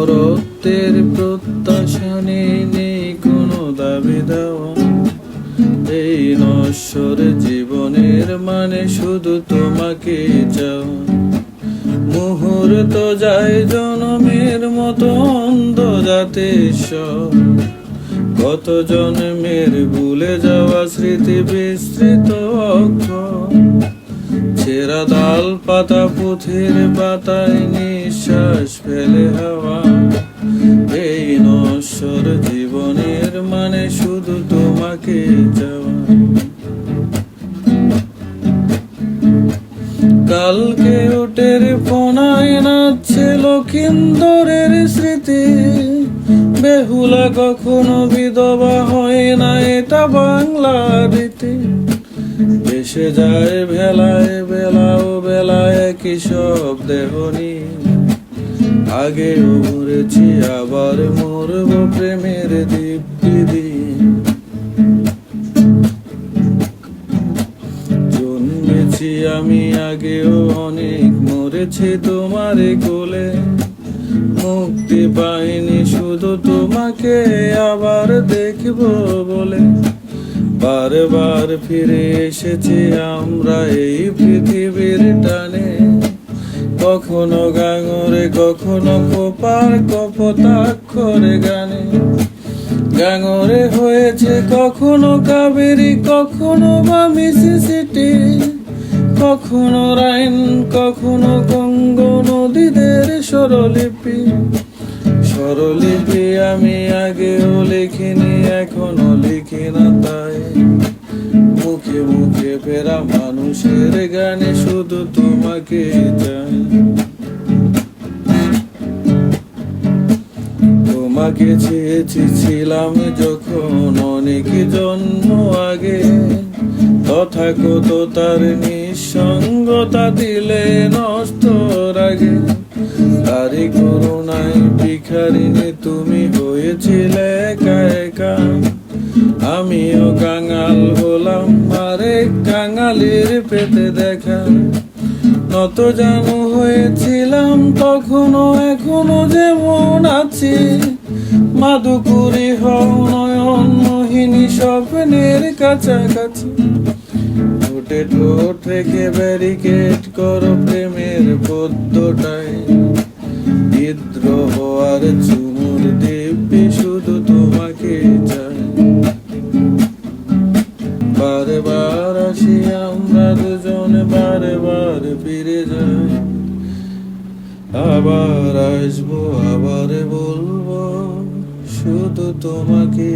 অমরত্বের প্রত্যাশা নেই কোনো দাবি দেওয়া। এই নশ্বর জীবনের মানে শুধু তোমাকে চাওয়া। মুহূর্ত যায় জনমের মতো অন্ধ যাতে সব। কত জন্মের ভুলে যাওয়া স্মৃতি বিস্তৃত ছেঁড়া ডাল পাতা পুথির পাতায় নিঃশ্বাস ফেলে হাওয়া। এই নশ্বর জীবনের মানে শুধু তোমাকে চাওয়া। কালকে ওটের ফোনায় নাচছে লক্ষিন্দরের স্মৃতি। বেহুলা কখনো বিধবা হয় না, এটা বাংলা রীতি। এসে যায় ভেলায় বেলাও বেলায় কি সব দেহনি আগে মরেছি আবার মরব প্রেমের দীপ্তি দিয়ে জন্মেছি আমি আগেও অনেক মরেছি তোমার কোলে। মুক্তি পাইনি শুধু তোমাকে আবার দেখব বলে। বারবার ফিরে এসেছি আমরা এই পৃথিবীর টানে। কখনো গাঙরে, কখনো কোপার কপতাক্ষরে গানে। গাঙরে হয়েছে কখনো কাবেরি, কখনো বা মিসিসিটি। কখনো রাইন, কখনো গঙ্গ নদীদের স্বরলিপি। স্বরলিপি আমি আগেও লিখিনি, এখনও লিখি না তাই। মুখে ফেরা মানুষের গানে শুধু তোমাকে চাই। তোমাকে চেয়েছি ছিলাম যখন অনেক জন্ম আগে। তথাগত তার নিঃসঙ্গতা দিলে নষ্ট রাগে। তারি করুণায় ভিখারিনী তুমি হয়েছিলে একা একা। আমিও কাঙাল হলাম আরেক কাঙালির পেতে দেখা। নত জানু হয়েছিলাম, তখনও এখনও যেমন আছি। মাদুকুরি হও নয়ন, মোহিনী স্বপ্নের কাছাকাছি। ঠোঁটে ঠোঁট রেখে ব্যারিকেড করো প্রেমের পদ্মটায়। বিদ্রোহ আর চুমুর দিব্যি বারবার আসি আমরা দুজন বারে বার ফিরে যাই। আবার আসব আবার বলব শুধু তোমাকে